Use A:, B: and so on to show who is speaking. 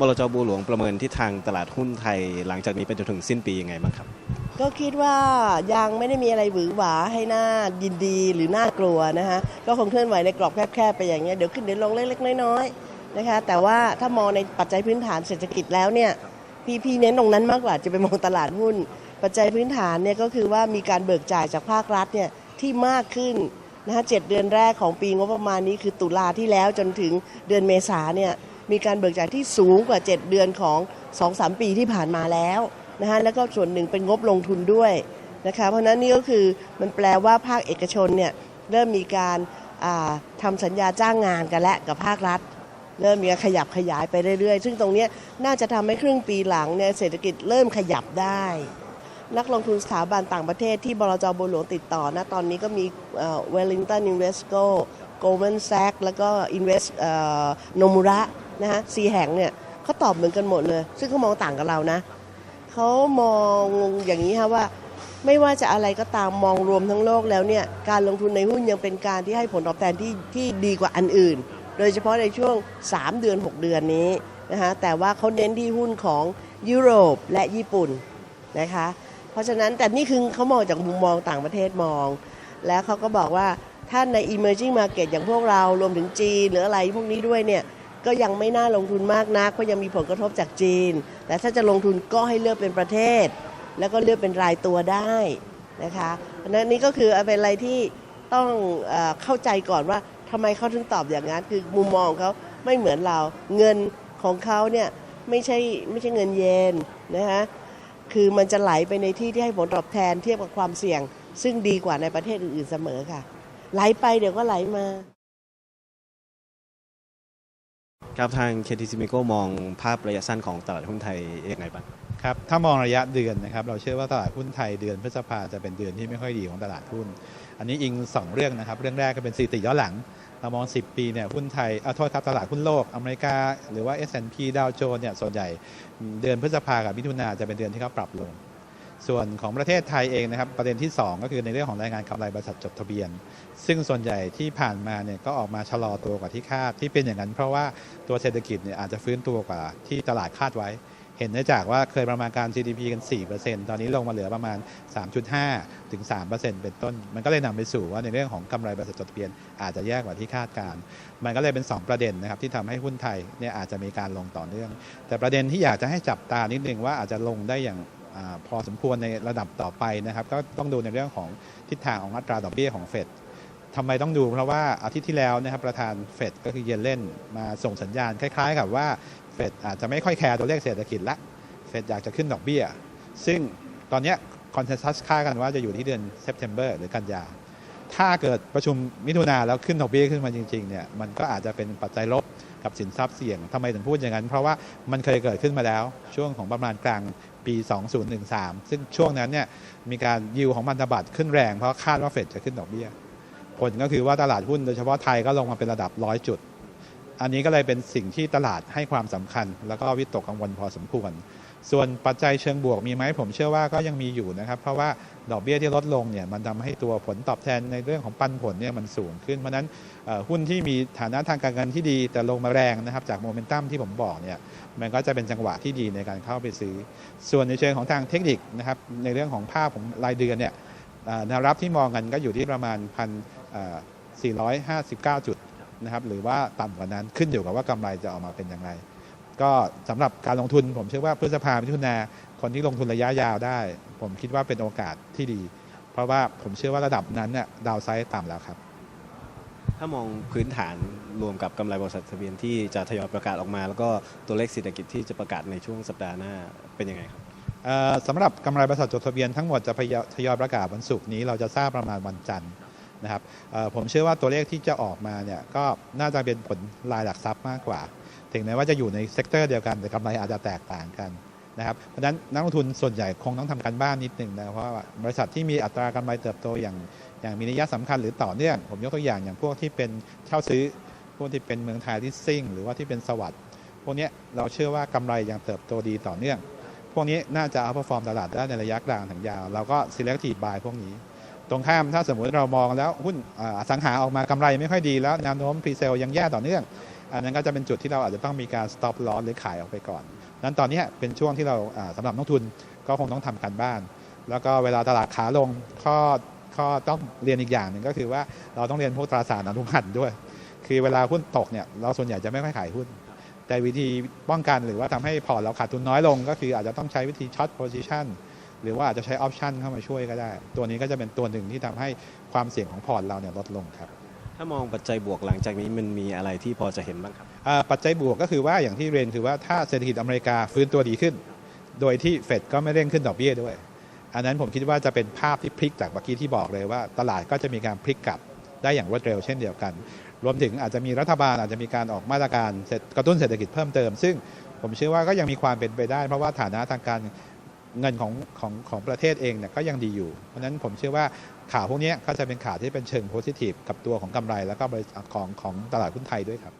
A: บลจบัวหลวงประเมินทิศทางตลาดหุ้นไทย หลังจากนี้ไปจนถึงสิ้นปียังไงบ้างครับ
B: ก็คิดว่ายังไม่ได้มีอะไรหวือหวาให้หน่ายินดีหรือน่ากลัวนะคะก็คงเคลื่อนไหวในกรอบแคบๆไปอย่างเงี้ยเดี๋ยวขึ้นเดี๋ยวลงเล็กๆน้อยๆนะคะแต่ว่าถ้ามองในปัจจัยพื้นฐานเศรษฐกิจแล้วเนี่ยพี่พี่เน้นตรงนั้นมากกว่าจะไปมองตลาดหุ้น ปัจจัยพื้นฐานเนี่ยก็คือว่ามีการเบิกจ่ายจากภาครัฐเนี่ยที่มากขึ้นนะคะเจ็ดเดือนแรกของปีงบประมาณนี้คือตุลาที่แล้วจนถึงเดือนเมษาเนี่ย มีการเบิกจ่ายที่สูงกว่า 7 เดือนของ 2-3 ปีที่ผ่านมาแล้วนะคะแล้วก็ส่วนหนึ่งเป็นงบลงทุนด้วยนะคะเพราะนั้นนี่ก็คือมันแปลว่าภาคเอกชนเนี่ยเริ่มมีการาทำสัญญาจ้างงานกันและกับภาครัฐ เริ่มมีการขยับขยายไปเรื่อยๆ ซึ่งตรงนี้น่าจะทำให้ครึ่งปีหลังเนี่ยเศรษฐกิจเริ่มขยับได้ นักลงทุนสถาบันต่างประเทศที่บลจบัวหลวงติดต่อนะตอนนี้ก็มีเวลลิงตันอินเวสโกโกลแมนแซกแล้วก็อินเวสโนมุระ นะฮะสี่แห่งเนี่ยเขาตอบเหมือนกันหมดเลย ซึ่งเขามองต่างกับเรานะเขามองอย่างนี้ค่ะว่า ไม่ว่าจะอะไรก็ตามมองรวมทั้งโลกแล้วเนี่ยการลงทุนในหุ้นยังเป็นการที่ให้ผลตอบแทนที่ที่ดีกว่าอันอื่น โดยเฉพาะในช่วง 3 เดือน 6 เดือนนี้นะคะแต่ว่าเขาเน้นที่หุ้นของยุโรปและญี่ปุ่นนะคะเพราะฉะนั้นแต่นี่คือเขามองจากมุมมองต่างประเทศมอง แล้วเขาก็บอกว่าถ้าใน emerging market อย่างพวกเรารวมถึงจีนหรืออะไรพวกนี้ด้วยเนี่ย ก็ยังไม่น่าลงทุนมากนักเพราะยังมีผลกระทบจากจีน แต่ถ้าจะลงทุนก็ให้เลือกเป็นประเทศ แล้วก็เลือกเป็นรายตัวได้นะคะนั้นนี่ก็คือเป็นอะไรที่ต้องเข้าใจก่อนว่าทำไมเขาถึงตอบอย่างนั้นคือมุมมองเขาไม่เหมือนเราเงินของเขาเนี่ยไม่ใช่ไม่ใช่เงินเยนนะคะคือมันจะไหลไปในที่ที่ให้ผลตอบแทนเทียบกับความเสี่ยง ซึ่งดีกว่าในประเทศอื่นๆเสมอค่ะ ไหลไปเดี๋ยวก็ไหลมา
A: ครับทาง KTC m i c o มองภาพระยะสั้นของตลาดหุ้นไทยยังไงบ้าง
C: ครับถ้ามองระยะเดือนนะครับเราเชื่อว่าตลาดหุ้นไทยเดือนพฤษภาจะเป็นเดือนที่ไม่ค่อยดีของตลาดหุ้น อันนี้อิง 2 เรื่องนะครับ เรื่องแรกก็เป็นสถิติย้อนหลัง เรามอง 10 ปีเนี่ยหุ้นไทยเอาโทษครับตลาดหุ้นโลกอเมริกา หรือว่า S&P ดาวโจนส์เนี่ยส่วนใหญ่เดือนพฤษภากับมิถุนาจะเป็นเดือนที่เขาปรับลง ส่วนของประเทศไทยเองนะครับ ประเด็นที่ 2 ก็คือในเรื่องของรายงานกำไรบริษัทจดทะเบียน ซึ่งส่วนใหญ่ที่ผ่านมาเนี่ยก็ออกมาชะลอตัวกว่าที่คาดที่เป็นอย่างนั้น เพราะว่าตัวเศรษฐกิจเนี่ยอาจจะฟื้นตัวกว่าที่ตลาดคาดไว้ เห็นได้จากว่าเคยประมาณการ GDP กัน 4%ตอนนี้ลงมาเหลือประมาณ 3.5 ถึง 3%เป็นต้น มันก็เลยนำไปสู่ว่าในเรื่องของกำไรบริษัทจดทะเบียน อาจจะแย่กว่าที่คาดการ มันก็เลยเป็น 2 ประเด็นนะครับที่ทำให้หุ้นไทยเนี่ยอาจจะมีการลงต่อเนื่อง แต่ประเด็นที่อยากจะให้จับตานิดนึงว่าอาจจะลงได้อย่าง พอสมควรในระดับต่อไปนะครับ ก็ต้องดูในเรื่องของทิศทางของอัตราดอกเบี้ยของเฟดทำไมต้องดูเพราะว่าอาทิตย์ที่แล้วนะครับประธานเฟดก็คือเยนเล่นมาส่งสัญญาณคล้ายๆ กับว่าเฟดอาจจะไม่ค่อยแคร์ตัวเลขเศรษฐกิจละเฟดอยากจะขึ้นดอกเบี้ย ซึ่งตอนนี้คอนเซนแซสค่ากันว่าจะอยู่ที่เดือนเซปเทมเบอร์หรือกันยา ถ้าเกิดประชุมมิถุนาแล้วขึ้นดอกเบี้ยขึ้นมาจริงๆเนี่ยมันก็อาจจะเป็นปัจจัยลบกับสินทรัพย์เสี่ยงทำไมถึงพูดอย่างนั้น เพราะว่ามันเคยเกิดขึ้นมาแล้ว ช่วงของประมาณกลางปี 2013 ซึ่งช่วงนั้นเนี่ยมีการยิวของพันธบัตรขึ้นแรงเพราะคาดว่าเฟดจะขึ้นดอกเบี้ย ผลก็คือว่าตลาดหุ้นโดยเฉพาะไทยก็ลงมาเป็นระดับร้อยจุด อันนี้ก็เลยเป็นสิ่งที่ตลาดให้ความสำคัญ แล้วก็วิตกกังวลพอสมควร ส่วนปัจจัยเชิงบวกมีไหมผมเชื่อว่าก็ยังมีอยู่นะครับ เพราะว่าดอกเบี้ยที่ลดลงเนี่ยมันทำให้ตัวผลตอบแทนในเรื่องของปันผลเนี่ยมันสูงขึ้น เพราะนั้นหุ้นที่มีฐานะทางการเงินที่ดีแต่ลงมาแรงนะครับจากโมเมนตัมที่ผมบอกเนี่ยมันก็จะเป็นจังหวะที่ดีในการเข้าไปซื้อ ส่วนในเชิงของทางเทคนิคนะครับในเรื่องของภาพของรายเดือนเนี่ยแนวรับที่มองกันก็อยู่ที่ประมาณพัน459 จุดนะครับหรือว่าต่ำกว่านั้นขึ้นอยู่กับว่ากำไรจะออกมาเป็นอย่างไร ก็สำหรับการลงทุนผมเชื่อว่าพฤษภามิถุนาคนที่ลงทุนระยะยาวได้ ผมคิดว่าเป็นโอกาสที่ดี เพราะว่าผมเชื่อว่าระดับนั้นเนี่ยดาวไซด์ต่ำแล้วครับ
A: ถ้ามองพื้นฐานรวมกับกำไรบริษัททะเบียนที่จะทยอยประกาศออกมา แล้วก็ตัวเลขเศรษฐกิจที่จะประกาศในช่วงสัปดาห์หน้าเป็นยังไงครับ
C: เอ่อสำหรับกำไรบริษัทจดทะเบียนทั้งหมดจะพยทยอยประกาศวันศุกร์นี้เราจะทราบประมาณวันจันทร์นะครับเอ่อผมเชื่อว่าตัวเลขที่จะออกมาเนี่ยก็น่าจะเป็นผลรายหลักทรัพย์มากกว่า ถึงแม้ว่าจะอยู่ในเซกเตอร์เดียวกันแต่กำไรอาจจะแตกต่างกันนะครับเพราะฉะนั้นนักลงทุนส่วนใหญ่คงต้องทำการบ้านนิดหนึ่งนะเพราะว่าบริษัทที่มีอัตรากำไรเติบโตอย่างอย่างมีนัยสำคัญหรือต่อเนื่อง ผมยกตัวอย่างอย่างพวกที่เป็นเช่าซื้อ พวกที่เป็นเมืองไทยที่ซิ่ง หรือว่าที่เป็นสวัสด์พวกนี้เราเชื่อว่ากำไรยังเติบโตดีต่อเนื่อง พวกนี้น่าจะเอาพอฟอร์มตลาดได้ในระยะกลางถึงยาวเราก็ selective buy พวกนี้ ตรงข้ามถ้าสมมุติเรามองแล้วหุ้นอสังหาออกมากำไรไม่ค่อยดีแล้วแนวโน้มพรีเซลยังแย่ต่อเนื่อง อันนั้นก็จะเป็นจุดที่เราอาจจะต้องมีการ stop loss หรือขายออกไปก่อนนั้นตอนนี้เป็นช่วงที่เราอ่าสำหรับนักทุนก็คงต้องทำการบ้าน แล้วก็เวลาตลาดขาลงข้อข้อต้องเรียนอีกอย่างหนึ่งก็คือว่าเราต้องเรียนพวกตราสารอนุพันธ์ด้วย คือเวลาหุ้นตกเนี่ยเราส่วนใหญ่จะไม่ค่อยขายหุ้น แต่วิธีป้องกันหรือว่าทำให้พอร์ตเราขาดทุนน้อยลง ก็คืออาจจะต้องใช้วิธีช็อตโพซิชันหรือว่าอาจจะใช้ออปชันเข้ามาช่วยก็ได้ ตัวนี้ก็จะเป็นตัวหนึ่งที่ทำให้ความเสี่ยงของพอร์ตเราเนี่ยลดลงครับ
A: ถ้ามองปัจจัยบวกหลังจากนี้มันมีอะไรที่พอจะเห็นบ้างครับ
C: ปัจจัยบวกก็คือว่าอย่างที่เรียนคือว่าถ้าเศรษฐกิจอเมริกาฟื้นตัวดีขึ้น โดยที่เฟดก็ไม่เร่งขึ้นดอกเบี้ยด้วย อันนั้นผมคิดว่าจะเป็นภาพที่พลิกจากเมื่อกี้ที่บอกเลยว่า ตลาดก็จะมีการพลิกกลับได้อย่างรวดเร็วเช่นเดียวกัน รวมถึงอาจจะมีรัฐบาลอาจจะมีการออกมาตรการกระตุ้นเศรษฐกิจเพิ่มเติม ซึ่งผมเชื่อว่าก็ยังมีความเป็นไปได้ เพราะว่าฐานะทางการ เงินของของของประเทศเองเนี่ยก็ยังดีอยู่ เพราะฉะนั้นผมเชื่อว่าข่าวพวกนี้ก็จะเป็นข่าวที่เป็นเชิงโพซิทีฟกับตัวของกำไรแล้วก็ของของตลาดหุ้นไทยด้วยครับ